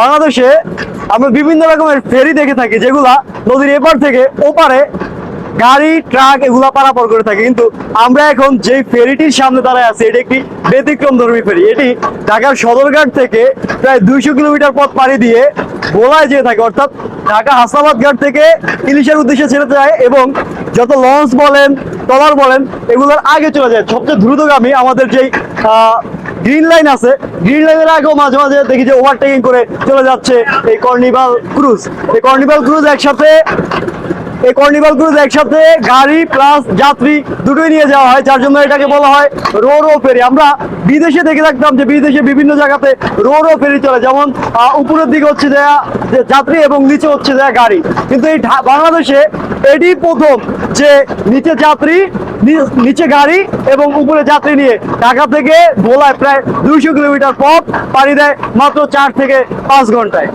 বাংলাদেশে আমরা বিভিন্ন রকমের ফেরি দেখে থাকি, যেগুলা নদীর এপার থেকে ওপারে গাড়ি, ট্রাক এগুলা পারাপার করে থাকে। কিন্তু আমরা এখন যে ফেরিটির সামনে দাঁড়ায় আছি, এটি একটি ব্যতিক্রম ধর্মী ফেরি। এটি ঢাকার সদরঘাট থেকে প্রায় দুইশো কিলোমিটার পথ পাড়ি দিয়ে ভোলায় যেয়ে থাকে। অর্থাৎ ঢাকা হাসাবাদ ঘাট থেকে ইলিশের উদ্দেশ্যে ছেড়ে যায় এবং যত লঞ্চ বলেন, ট্রলার বলেন, এগুলোর আগে চলে যায়। সবচেয়ে দ্রুতগামী আমাদের যেই গ্রিন লাইন আছে। গ্রিন লাইনের আগেও মাঝে মাঝে দেখি যে ওভারটেকিং করে চলে যাচ্ছে এই কর্নিভাল ক্রুজ এই কর্নিভাল ক্রুজ একসাথে, এই কর্নিভাল ক্রুজ একসাথে গাড়ি প্লাস যাত্রী দুটোই নিয়ে যাওয়া হয়, যার জন্য এটাকে বলা হয় রো রো ফেরি আমরা বিদেশে দেখে থাকতাম যে বিদেশে বিভিন্ন জায়গাতে রো রো ফেরি চলে। যেমন উপরের দিকে হচ্ছে যে যে যাত্রী এবং নিচে হচ্ছে যে গাড়ি। কিন্তু এই বাংলাদেশে এটি প্রথম যে নিচে যাত্রী নিচে গাড়ি এবং উপরে যাত্রী নিয়ে ঢাকা থেকে ভোলায় প্রায় দুইশো কিলোমিটার পথ পাড়ি দেয় মাত্র চার থেকে পাঁচ ঘন্টায়।